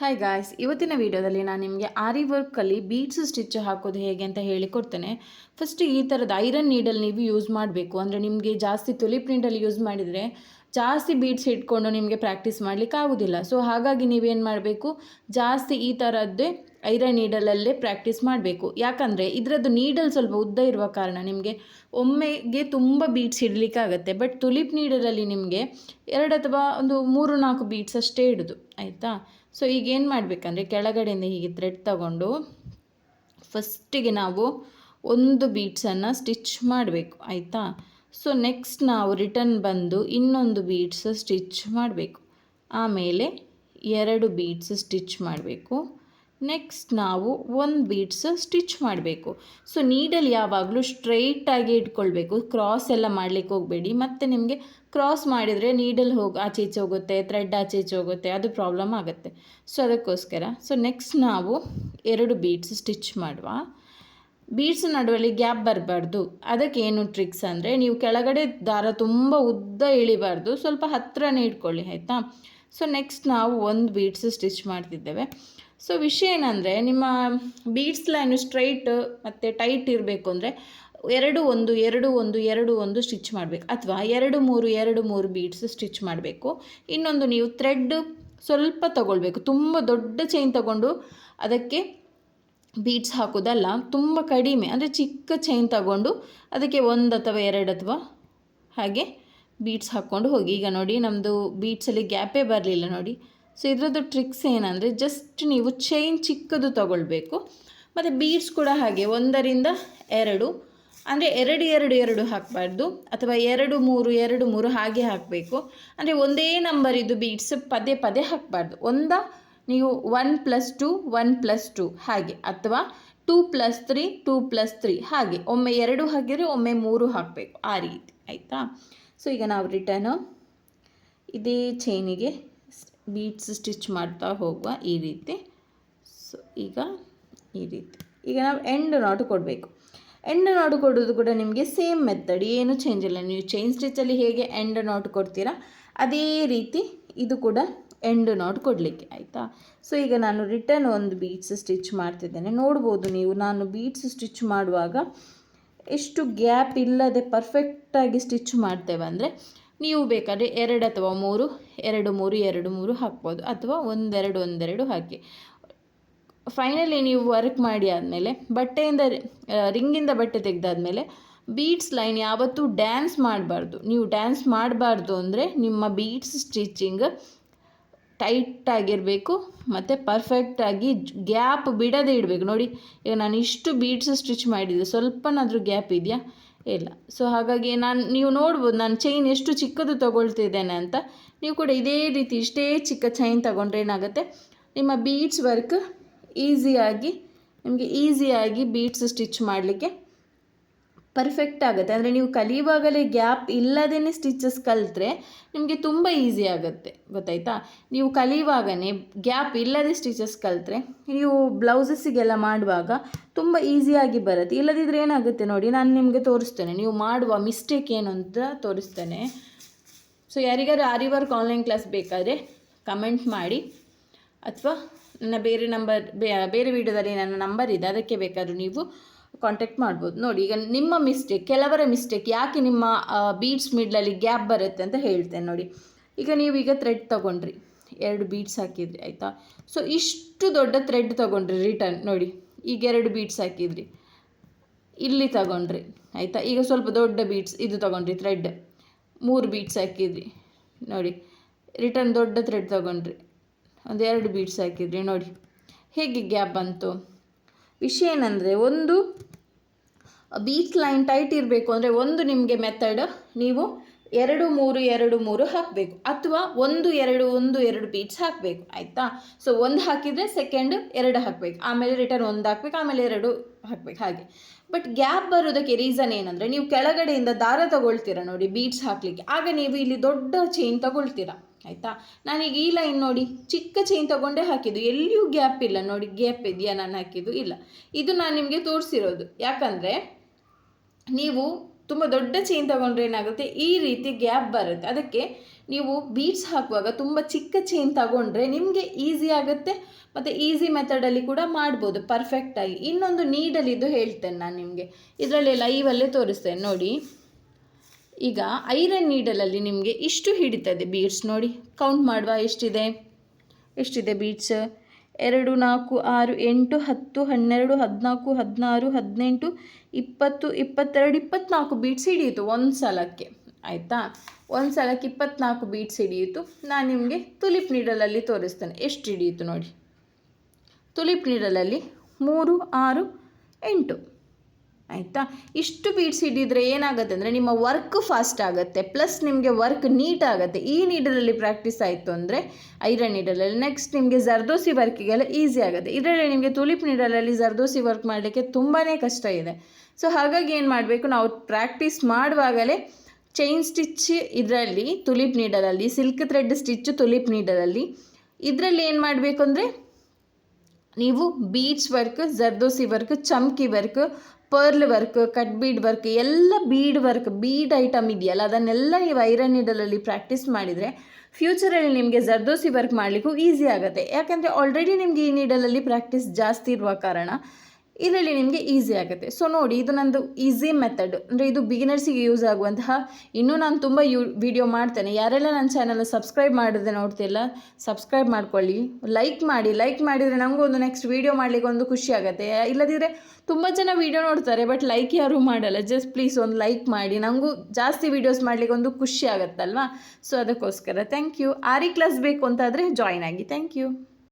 Hi guys ಇವತ್ತಿನ ವಿಡಿಯೋದಲ್ಲಿ ನಾನು ನಿಮಗೆ ಆರಿ ವರ್ಕಲ್ಲಿ ಬೀಡ್ಸ್ ಸ್ಟಿಚ್ ಹಾಕೋದು ಹೇಗೆ ಅಂತ ಹೇಳಿಕೊಡ್ತೇನೆ ಫಸ್ಟ್ ಈ ಥರದ ಐರನ್ ನೀಡಲ್ ನೀವು ಯೂಸ್ ಮಾಡಬೇಕು. ಅಂದರೆ ನಿಮಗೆ ಜಾಸ್ತಿ ತುಲಿ ಪ್ರಿಂಟಲ್ಲಿ ಯೂಸ್ ಮಾಡಿದರೆ ಜಾಸ್ತಿ ಬೀಡ್ಸ್ ಇಟ್ಕೊಂಡು ನಿಮಗೆ ಪ್ರಾಕ್ಟೀಸ್ ಮಾಡಲಿಕ್ಕೆ ಆಗೋದಿಲ್ಲ. ಸೊ ಹಾಗಾಗಿ ನೀವೇನು ಮಾಡಬೇಕು? ಜಾಸ್ತಿ ಈ ಥರದ್ದೇ ಐರನ್ ನೀಡಲಲ್ಲೇ ಪ್ರಾಕ್ಟೀಸ್ ಮಾಡಬೇಕು. ಯಾಕಂದರೆ ಇದರದ್ದು ನೀಡಲ್ ಸ್ವಲ್ಪ ಉದ್ದ ಇರುವ ಕಾರಣ ನಿಮಗೆ ಒಮ್ಮೆಗೆ ತುಂಬ ಬೀಟ್ಸ್ ಇಡಲಿಕ್ಕಾಗತ್ತೆ ಬಟ್ ತುಲಿಪ್ ನೀಡಲಲ್ಲಿ ನಿಮಗೆ ಎರಡು ಅಥವಾ ಒಂದು ಮೂರು ನಾಲ್ಕು ಬೀಟ್ಸ್ ಅಷ್ಟೇ ಇಡೋದು. ಆಯಿತಾ? ಸೊ ಈಗ ಏನು ಮಾಡಬೇಕಂದ್ರೆ ಕೆಳಗಡೆಯಿಂದ ಹೀಗೆ ಥ್ರೆಡ್ ತಗೊಂಡು ಫಸ್ಟಿಗೆ ನಾವು ಒಂದು ಬೀಟ್ಸನ್ನು ಸ್ಟಿಚ್ ಮಾಡಬೇಕು, ಆಯಿತಾ? ಸೊ ನೆಕ್ಸ್ಟ್ ನಾವು ರಿಟರ್ನ್ ಬಂದು ಇನ್ನೊಂದು ಬೀಟ್ಸ್ ಸ್ಟಿಚ್ ಮಾಡಬೇಕು. ಆಮೇಲೆ ಎರಡು ಬೀಟ್ಸ್ ಸ್ಟಿಚ್ ಮಾಡಬೇಕು. ನೆಕ್ಸ್ಟ್ ನಾವು ಒಂದು ಬೀಟ್ಸ್ ಸ್ಟಿಚ್ ಮಾಡಬೇಕು. ಸೊ ನೀಡಲ್ಲಿ ಯಾವಾಗಲೂ ಸ್ಟ್ರೈಟಾಗಿ ಇಟ್ಕೊಳ್ಬೇಕು. ಕ್ರಾಸ್ ಎಲ್ಲ ಮಾಡಲಿಕ್ಕೆ ಹೋಗಬೇಡಿ. ಮತ್ತು ನಿಮಗೆ ಕ್ರಾಸ್ ಮಾಡಿದರೆ ನೀಡಲ್ ಹೋಗಿ ಆಚೆ ಈಚೆ ಹೋಗುತ್ತೆ ಥ್ರೆಡ್ ಆಚೆ ಈಚೆ ಹೋಗುತ್ತೆ, ಅದು ಪ್ರಾಬ್ಲಮ್ ಆಗುತ್ತೆ. ಸೊ ಅದಕ್ಕೋಸ್ಕರ. ಸೊ ನೆಕ್ಸ್ಟ್ ನಾವು ಎರಡು ಬೀಟ್ಸ್ ಸ್ಟಿಚ್ ಮಾಡುವ. ಬೀಡ್ಸ್ ನಡುವಲ್ಲಿ ಗ್ಯಾಪ್ ಬರಬಾರ್ದು. ಅದಕ್ಕೆ ಏನು ಟ್ರಿಕ್ಸ್ ಅಂದರೆ, ನೀವು ಕೆಳಗಡೆ ದಾರ ತುಂಬ ಉದ್ದ ಇಳಿಬಾರ್ದು. ಸ್ವಲ್ಪ ಹತ್ತಿರನೇ ಇಟ್ಕೊಳ್ಳಿ, ಆಯಿತಾ? ಸೊ ನೆಕ್ಸ್ಟ್ ನಾವು ಒಂದು ಬೀಡ್ಸ್ ಸ್ಟಿಚ್ ಮಾಡ್ತಿದ್ದೇವೆ. ಸೊ ವಿಷಯ ಏನಂದರೆ, ನಿಮ್ಮ ಬೀಡ್ಸ್ ಲೈನು ಸ್ಟ್ರೈಟ್ ಮತ್ತು ಟೈಟ್ ಇರಬೇಕು ಅಂದರೆ, ಎರಡು ಒಂದು ಎರಡು ಒಂದು ಎರಡು ಒಂದು ಸ್ಟಿಚ್ ಮಾಡಬೇಕು. ಅಥವಾ ಎರಡು ಮೂರು ಎರಡು ಮೂರು ಬೀಡ್ಸ್ ಸ್ಟಿಚ್ ಮಾಡಬೇಕು. ಇನ್ನೊಂದು ನೀವು ಥ್ರೆಡ್ ಸ್ವಲ್ಪ ತಗೊಳ್ಬೇಕು. ತುಂಬ ದೊಡ್ಡ ಚೈನ್ ತಗೊಂಡು ಅದಕ್ಕೆ ಬೀಡ್ಸ್ ಹಾಕೋದಲ್ಲ, ತುಂಬ ಕಡಿಮೆ, ಅಂದರೆ ಚಿಕ್ಕ ಚೈನ್ ತಗೊಂಡು ಅದಕ್ಕೆ ಒಂದು ಅಥವಾ ಎರಡು ಅಥವಾ ಹಾಗೆ ಬೀಟ್ಸ್ ಹಾಕ್ಕೊಂಡು ಹೋಗಿ. ಈಗ ನೋಡಿ ನಮ್ಮದು ಬೀಟ್ಸಲ್ಲಿ ಗ್ಯಾಪೇ ಬರಲಿಲ್ಲ ನೋಡಿ. ಸೊ ಇದರದ್ದು ಟ್ರಿಕ್ಸ್ ಏನಂದರೆ ಜಸ್ಟ್ ನೀವು ಚೈನ್ ಚಿಕ್ಕದು ತಗೊಳ್ಬೇಕು. ಮತ್ತು ಬೀಡ್ಸ್ ಕೂಡ ಹಾಗೆ, ಒಂದರಿಂದ ಎರಡು, ಅಂದರೆ ಎರಡು ಎರಡು ಎರಡು ಹಾಕಬಾರ್ದು. ಅಥವಾ ಎರಡು, ಮೂರು ಎರಡು, ಮೂರು ಹಾಗೆ ಹಾಕಬೇಕು. ಅಂದರೆ ಒಂದೇ ನಂಬರ್ ಇದು ಬೀಡ್ಸ್ ಪದೇ ಪದೇ ಹಾಕಬಾರ್ದು. ಒಂದ, ನೀವು one plus two one plus two ಹಾಗೆ. ಅಥವಾ two plus three two plus three ಹಾಗೆ. ಒಮ್ಮೆ ಎರಡು ಹಾಕಿದರೆ ಒಮ್ಮೆ ಮೂರು ಹಾಕಬೇಕು. ಆ ರೀತಿ. ಆಯಿತಾ? ಸೊ ಈಗ ನಾವು ರಿಟರ್ನು ಇದೇ ಚೈನಿಗೆ ಬೀಡ್ಸ್ ಸ್ಟಿಚ್ ಮಾಡ್ತಾ ಹೋಗುವ ಈ ರೀತಿ. ಸೊ ಈಗ ಈ ರೀತಿ. ಈಗ ನಾವು ಎಂಡ್ ನಾಟ್ ಕೊಡಬೇಕು. ಎಂಡ್ ನಾಟ್ ಕೊಡೋದು ಕೂಡ ನಿಮಗೆ ಸೇಮ್ ಮೆಥಡ್ ಏನು ಚೇಂಜ್ ಇಲ್ಲ. ನೀವು ಚೈನ್ ಸ್ಟಿಚ್ಚಲ್ಲಿ ಹೇಗೆ ಎಂಡ್ ನಾಟ್ ಕೊಡ್ತೀರಾ, ಅದೇ ರೀತಿ ಇದು ಕೂಡ ಎಂಡ್ ನಾಟ್ ಕೊಡಲಿಕ್ಕೆ, ಆಯಿತಾ? ಸೊ ಈಗ ನಾನು ರಿಟರ್ನ್ ಒಂದು ಬೀಡ್ಸ್ ಸ್ಟಿಚ್ ಮಾಡ್ತಿದ್ದೇನೆ. ನೋಡ್ಬೋದು ನೀವು, ನಾನು ಬೀಡ್ಸ್ ಸ್ಟಿಚ್ ಮಾಡುವಾಗ ಎಷ್ಟು ಗ್ಯಾಪ್ ಇಲ್ಲದೆ ಪರ್ಫೆಕ್ಟಾಗಿ ಸ್ಟಿಚ್ ಮಾಡ್ತೇವೆ ಅಂದರೆ ನೀವು ಬೇಕಾದರೆ ಎರಡು ಅಥವಾ ಮೂರು, ಎರಡು ಮೂರು ಎರಡು, ಮೂರು ಹಾಕ್ಬೋದು. ಅಥವಾ ಒಂದೆರಡು ಒಂದೆರಡು ಹಾಕಿ. ಫೈನಲಿ ನೀವು ವರ್ಕ್ ಮಾಡಿ ಆದಮೇಲೆ, ಬಟ್ಟೆಯಿಂದ ರಿಂಗಿಂದ ಬಟ್ಟೆ ತೆಗೆದಾದ್ಮೇಲೆ ಬೀಡ್ಸ್ ಲೈನ್ ಯಾವತ್ತೂ ಡ್ಯಾನ್ಸ್ ಮಾಡಬಾರ್ದು. ನೀವು ಡ್ಯಾನ್ಸ್ ಮಾಡಬಾರ್ದು ಅಂದರೆ ನಿಮ್ಮ ಬೀಡ್ಸ್ ಸ್ಟಿಚಿಂಗ್ ಟೈಟಾಗಿರಬೇಕು ಮತ್ತು ಪರ್ಫೆಕ್ಟಾಗಿ ಗ್ಯಾಪ್ ಬಿಡದೇ ಇಡಬೇಕು. ನೋಡಿ, ಈಗ ನಾನು ಇಷ್ಟು ಬೀಡ್ಸ್ ಸ್ಟಿಚ್ ಮಾಡಿದ್ದೆ, ಸ್ವಲ್ಪನಾದರೂ ಗ್ಯಾಪ್ ಇದೆಯಾ? ಇಲ್ಲ. ಸೊ ಹಾಗಾಗಿ ನಾನು, ನೀವು ನೋಡ್ಬೋದು, ನಾನು ಚೈನ್ ಎಷ್ಟು ಚಿಕ್ಕದು ತೊಗೊಳ್ತಿದ್ದೇನೆ ಅಂತ. ನೀವು ಕೂಡ ಇದೇ ರೀತಿ ಇಷ್ಟೇ ಚಿಕ್ಕ ಚೈನ್ ತಗೊಂಡ್ರೆ ಏನಾಗುತ್ತೆ? ನಿಮ್ಮ ಬೀಡ್ಸ್ ವರ್ಕ್ ಈಸಿಯಾಗಿ ನಿಮಗೆ ಈಸಿಯಾಗಿ ಬೀಡ್ಸ್ ಸ್ಟಿಚ್ ಮಾಡಲಿಕ್ಕೆ ಪರ್ಫೆಕ್ಟ್ ಆಗುತ್ತೆ. ಅಂದರೆ ನೀವು ಕಲಿಯುವಾಗಲೇ ಗ್ಯಾಪ್ ಇಲ್ಲದೇ ಸ್ಟಿಚಸ್ ಕಲಿತ್ರೆ ನಿಮಗೆ ತುಂಬ ಈಸಿ ಆಗುತ್ತೆ. ಗೊತ್ತಾಯ್ತಾ? ನೀವು ಕಲಿಯುವಾಗಲೇ ಗ್ಯಾಪ್ ಇಲ್ಲದೆ ಸ್ಟಿಚಸ್ ಕಲಿತ್ರೆ ನೀವು ಬ್ಲೌಸಸ್ಸಿಗೆಲ್ಲ ಮಾಡುವಾಗ ತುಂಬ ಈಸಿಯಾಗಿ ಬರುತ್ತೆ. ಇಲ್ಲದಿದ್ದರೆ ಏನಾಗುತ್ತೆ ನೋಡಿ, ನಾನು ನಿಮಗೆ ತೋರಿಸ್ತೇನೆ. ನೀವು ಮಾಡುವ ಮಿಸ್ಟೇಕ್ ಏನು ಅಂತ ತೋರಿಸ್ತೇನೆ. ಸೊ ಯಾರಿಗಾರು ಆರಿ ವರ್ಕ್ ಆನ್ಲೈನ್ ಕ್ಲಾಸ್ ಬೇಕಾದರೆ ಕಮೆಂಟ್ ಮಾಡಿ. ಅಥವಾ ನನ್ನ ಬೇರೆ ನಂಬರ್ ಬೇರೆ ವಿಡಿಯೋದಲ್ಲಿ ನನ್ನ ನಂಬರ್ ಇದೆ. ಅದಕ್ಕೆ ಬೇಕಾದರೂ ನೀವು ಕಾಂಟ್ಯಾಕ್ಟ್ ಮಾಡ್ಬೋದು. ನೋಡಿ, ಈಗ ನಿಮ್ಮ ಮಿಸ್ಟೇಕ್ ಕೆಲವರ ಮಿಸ್ಟೇಕ್ ಯಾಕೆ ನಿಮ್ಮ ಬೀಡ್ಸ್ ಮಿಡ್ಲಲ್ಲಿ ಗ್ಯಾಪ್ ಬರುತ್ತೆ ಅಂತ ಹೇಳ್ತೇನೆ ನೋಡಿ. ಈಗ ನೀವು ಈಗ ಥ್ರೆಡ್ ತೊಗೊಂಡ್ರಿ. ಎರಡು ಬೀಡ್ಸ್ ಹಾಕಿದ್ರಿ, ಆಯಿತಾ? ಸೊ ಇಷ್ಟು ದೊಡ್ಡ ಥ್ರೆಡ್ ತೊಗೊಂಡ್ರಿ ರಿಟರ್ನ್ ನೋಡಿ, ಈಗ ಎರಡು ಬೀಡ್ಸ್ ಹಾಕಿದ್ರಿ. ಇಲ್ಲಿ ತಗೊಂಡ್ರಿ, ಆಯಿತಾ? ಈಗ ಸ್ವಲ್ಪ ದೊಡ್ಡ ಬೀಡ್ಸ್ ಇದು ತೊಗೊಂಡ್ರಿ ಥ್ರೆಡ್ ಮೂರು ಬೀಡ್ಸ್ ಹಾಕಿದ್ರಿ. ನೋಡಿ ರಿಟರ್ನ್ ದೊಡ್ಡ ಥ್ರೆಡ್ ತೊಗೊಂಡ್ರಿ. ಒಂದು ಎರಡು ಬೀಡ್ಸ್ ಹಾಕಿದ್ರಿ, ನೋಡಿ. ಹೇಗೆ ಗ್ಯಾಪ್ ಬಂತು? ವಿಷಯ ಏನಂದರೆ ಒಂದು ಬೀಚ್ ಲೈನ್ ಟೈಟ್ ಇರಬೇಕು ಅಂದರೆ ಒಂದು ನಿಮಗೆ ಮೆಥಡ್ ನೀವು ಎರಡು ಮೂರು ಎರಡು ಮೂರು ಹಾಕಬೇಕು ಅಥವಾ ಒಂದು ಎರಡು ಒಂದು ಎರಡು ಬೀಟ್ಸ್ ಹಾಕಬೇಕು, ಆಯಿತಾ? ಸೊ ಒಂದು ಹಾಕಿದರೆ ಸೆಕೆಂಡ್ ಎರಡು ಹಾಕಬೇಕು, ಆಮೇಲೆ ರಿಟರ್ನ್ ಒಂದು ಹಾಕ್ಬೇಕು, ಆಮೇಲೆ ಎರಡು ಹಾಕಬೇಕು, ಹಾಗೆ. ಬಟ್ ಗ್ಯಾಪ್ ಬರೋದಕ್ಕೆ ರೀಸನ್ ಏನಂದರೆ ನೀವು ಕೆಳಗಡೆಯಿಂದ ದಾರ ತಗೊಳ್ತೀರಾ ನೋಡಿ ಬೀಟ್ಸ್ ಹಾಕಲಿಕ್ಕೆ. ಆಗ ನೀವು ಇಲ್ಲಿ ದೊಡ್ಡ ಚೈನ್ ತಗೊಳ್ತೀರಾ. ಆಯಿತಾ? ನಾನೀಗ ಈ ಲೈನ್ ನೋಡಿ, ಚಿಕ್ಕ ಚೈನ್ ತಗೊಂಡೇ ಹಾಕಿದ್ದು. ಎಲ್ಲಿಯೂ ಗ್ಯಾಪ್ ಇಲ್ಲ ನೋಡಿ ಗ್ಯಾಪ್ ಇದೆಯಾ? ನಾನು ಹಾಕಿದ್ದು ಇಲ್ಲ. ಇದು ನಾನು ನಿಮಗೆ ತೋರಿಸಿರೋದು. ಯಾಕಂದರೆ, ನೀವು ತುಂಬ ದೊಡ್ಡ ಚೈನ್ ತಗೊಂಡ್ರೆ ಏನಾಗುತ್ತೆ? ಈ ರೀತಿ ಗ್ಯಾಪ್ ಬರುತ್ತೆ. ಅದಕ್ಕೆ ನೀವು ಬೀಟ್ಸ್ ಹಾಕುವಾಗ ತುಂಬ ಚಿಕ್ಕ ಚೈನ್ ತಗೊಂಡ್ರೆ ನಿಮಗೆ ಈಸಿ ಆಗುತ್ತೆ. ಮತ್ತು ಈಸಿ ಮೆಥಡಲ್ಲಿ ಕೂಡ ಮಾಡ್ಬೋದು. ಪರ್ಫೆಕ್ಟಾಗಿ ಇನ್ನೊಂದು ನೀಡಲಿದ್ದು ಹೇಳ್ತೇನೆ ನಾನು ನಿಮಗೆ. ಇದರಲ್ಲಿ ಲೈವಲ್ಲೇ ತೋರಿಸ್ತೇನೆ. ನೋಡಿ. ಈಗ ಐರನ್ ನೀಡಲಲ್ಲಿ ನಿಮಗೆ ಇಷ್ಟು ಹಿಡಿತದೆ ಬೀಡ್ಸ್ ನೋಡಿ. ಕೌಂಟ್ ಮಾಡುವ ಎಷ್ಟಿದೆ? ಎಷ್ಟಿದೆ ಬೀಡ್ಸ್ ಎರಡು, ನಾಲ್ಕು, ಆರು, ಎಂಟು, ಹತ್ತು, ಹನ್ನೆರಡು, ಹದಿನಾಲ್ಕು, ಹದಿನಾರು, ಹದಿನೆಂಟು, ಇಪ್ಪತ್ತು, ಇಪ್ಪತ್ತೆರಡು ಇಪ್ಪತ್ತ್ನಾಲ್ಕು ಬೀಟ್ಸ್ ಹಿಡಿಯಿತು ಒಂದು ಸಲಕ್ಕೆ ಆಯಿತಾ? ಒಂದು ಸಲಕ್ಕೆ ಇಪ್ಪತ್ತ್ನಾಲ್ಕು ಬೀಟ್ಸ್ ಹಿಡಿಯಿತು. ನಾನು ನಿಮಗೆ ತುಲಿಪ್ ನೀಡಲಲ್ಲಿ ತೋರಿಸ್ತೇನೆ. ಎಷ್ಟು ಹಿಡಿಯಿತು ನೋಡಿ? ತುಲಿಪ್ ನೀಡಲಲ್ಲಿ ಮೂರು, ಆರು, ಎಂಟು. ಆಯಿತಾ? ಇಷ್ಟು ಬೀಡ್ಸ್ ಹಿಡಿದ್ರೆ ಏನಾಗುತ್ತೆ ಅಂದರೆ ನಿಮ್ಮ ವರ್ಕ್ ಫಾಸ್ಟ್ ಆಗುತ್ತೆ ಪ್ಲಸ್ ನಿಮಗೆ ವರ್ಕ್ ನೀಟ್ ಆಗುತ್ತೆ. ಈ ನೀಡಲಲ್ಲಿ ಪ್ರಾಕ್ಟೀಸ್ ಆಯಿತು ಅಂದರೆ ಐರನ್ ನೀಡಲಲ್ಲಿ ನೆಕ್ಸ್ಟ್ ನಿಮಗೆ ಜರ್ದೋಸಿ ವರ್ಕಿಗೆಲ್ಲ ಈಸಿ ಆಗುತ್ತೆ. ಇದರಲ್ಲಿ ನಿಮಗೆ ತುಲಿಪ್ ನೀಡಲಲ್ಲಿ ಜರ್ದೋಸಿ ವರ್ಕ್ ಮಾಡಲಿಕ್ಕೆ ತುಂಬಾ ಕಷ್ಟ ಇದೆ. ಸೊ ಹಾಗಾಗಿ ಏನು ಮಾಡಬೇಕು? ನಾವು ಪ್ರಾಕ್ಟೀಸ್ ಮಾಡುವಾಗಲೇ ಚೈನ್ ಸ್ಟಿಚ್ ಇದರಲ್ಲಿ ತುಲಿಪ್ ನೀಡಲಲ್ಲಿ ಸಿಲ್ಕ್ ಥ್ರೆಡ್ ಸ್ಟಿಚ್ ತುಲಿಪ್ ನೀಡಲಲ್ಲಿ ಇದರಲ್ಲಿ ಏನು ಮಾಡಬೇಕು ಅಂದರೆ ನೀವು bead work zardozi work ಚಮ್ಕಿ work pearl work, cut bead work, ಎಲ್ಲ ಬೀಡ್ ವರ್ಕ್, ಬೀಡ್ ಐಟಮ್ ಇದೆಯಲ್ಲ, ಅದನ್ನೆಲ್ಲ ನೀವು ಐರನ್ ನೀಡಲಲ್ಲಿ ಪ್ರಾಕ್ಟೀಸ್ ಮಾಡಿದರೆ ಫ್ಯೂಚರಲ್ಲಿ ನಿಮಗೆ ಜರ್ದೋಸಿ ವರ್ಕ್ ಮಾಡಲಿಕ್ಕೂ ಈಸಿ ಆಗುತ್ತೆ. ಯಾಕೆಂದರೆ ಆಲ್ರೆಡಿ ನಿಮಗೆ ಈ ನೀಡಲಲ್ಲಿ ಪ್ರಾಕ್ಟೀಸ್ ಜಾಸ್ತಿ ಇರುವ ಕಾರಣ ಇದರಲ್ಲಿ ನಿಮಗೆ ಈಸಿ ಆಗುತ್ತೆ. ಸೊ ನೋಡಿ, ಇದು ನಂದು ಈಸಿ ಮೆಥಡ್ ಅಂದರೆ ಇದು ಬಿಗಿನರ್ಸಿಗೆ ಯೂಸ್ ಆಗುವಂತಹ, ಇನ್ನೂ ನಾನು ತುಂಬ ಯೂ ವಿಡಿಯೋ ಮಾಡ್ತೇನೆ. ಯಾರೆಲ್ಲ ನನ್ನ ಚಾನಲ್ ಸಬ್ಸ್ಕ್ರೈಬ್ ಮಾಡಿದ್ರೆ ನೋಡ್ತಿಲ್ಲ ಸಬ್ಸ್ಕ್ರೈಬ್ ಮಾಡ್ಕೊಳ್ಳಿ. ಲೈಕ್ ಮಾಡಿ ಲೈಕ್ ಮಾಡಿದರೆ ನಮಗೂ ಒಂದು ನೆಕ್ಸ್ಟ್ ವೀಡಿಯೋ ಮಾಡಲಿಕ್ಕೆ ಒಂದು ಖುಷಿ ಆಗುತ್ತೆ. ಇಲ್ಲದಿದ್ದರೆ ತುಂಬ ಜನ ವೀಡಿಯೋ ನೋಡ್ತಾರೆ ಬಟ್ ಲೈಕ್ ಯಾರೂ ಮಾಡಲ್ಲ. ಜಸ್ಟ್ ಪ್ಲೀಸ್ ಒಂದು ಲೈಕ್ ಮಾಡಿ. ನನಗೂ ಜಾಸ್ತಿ ವೀಡಿಯೋಸ್ ಮಾಡಲಿಕ್ಕೆ ಒಂದು ಖುಷಿ ಆಗುತ್ತಲ್ವಾ? ಸೊ ಅದಕ್ಕೋಸ್ಕರ ಥ್ಯಾಂಕ್ ಯು ಆರಿ ಕ್ಲಾಸ್ ಬೇಕು ಅಂತಾದರೆ ಜಾಯ್ನ್ ಆಗಿ. Thank you